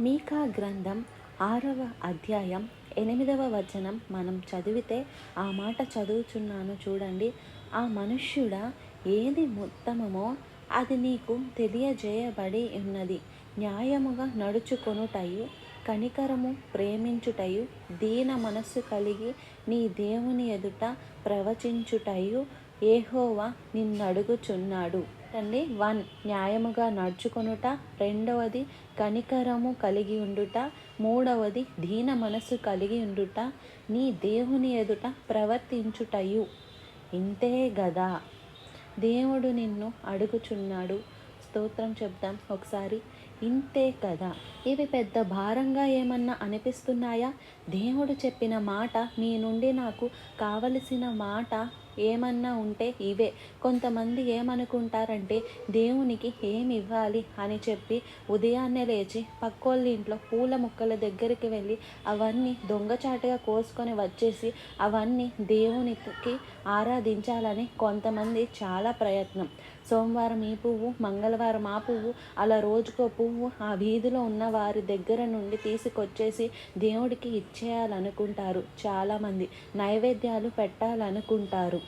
మీకా గ్రంథం ఆరవ అధ్యాయం ఎనిమిదవ వచనం మనం చదివితే ఆ మాట చదువుచున్నాను చూడండి. ఆ మనుష్యుడా ఏది ఉత్తమమో అది నీకు తెలియజేయబడి ఉన్నది. న్యాయముగా నడుచుకొనుటయు కనికరము ప్రేమించుటయు దీన మనస్సు కలిగి నీ దేవుని ఎదుట ప్రవచించుటయు ఏహోవా నిన్నడుగుచున్నాడు. అండి వన్ న్యాయముగా నడుచుకొనుట రెండవది కనికరము కలిగి ఉండుట మూడవది దీన మనస్సు కలిగి ఉండుట నీ దేవుని ఎదుట ప్రవర్తించుటయు. ఇంతే గదా. దేవుడు నిన్ను అడుగుచున్నాడు. స్తోత్రం చెప్దాం. ఒకసారి ఇంతే కదా? ఇవి పెద్ద భారంగా ఏమన్నా అనిపిస్తున్నాయా? దేవుడు చెప్పిన మాట మీ నుండి నాకు కావలసిన మాట ఏమన్నా ఉంటే ఇవే. కొంతమంది ఏమనుకుంటారంటే దేవునికి ఏమి ఇవ్వాలి అని చెప్పి ఉదయాన్నే లేచి పక్కోళ్ళ ఇంట్లో పూల మొక్కల దగ్గరికి వెళ్ళి అవన్నీ దొంగచాటుగా కోసుకొని వచ్చేసి అవన్నీ దేవునికి ఆరాధించాలని కొంతమంది చాలా ప్రయత్నం. సోమవారం ఈ పువ్వు మంగళవారం ఆ పువ్వు అలా రోజుకో పువ్వు ఆ వీధిలో ఉన్న వారి దగ్గర నుండి తీసుకొచ్చేసి దేవుడికి ఇచ్చేయాలనుకుంటారు. చాలామంది నైవేద్యాలు పెట్టాలనుకుంటారు.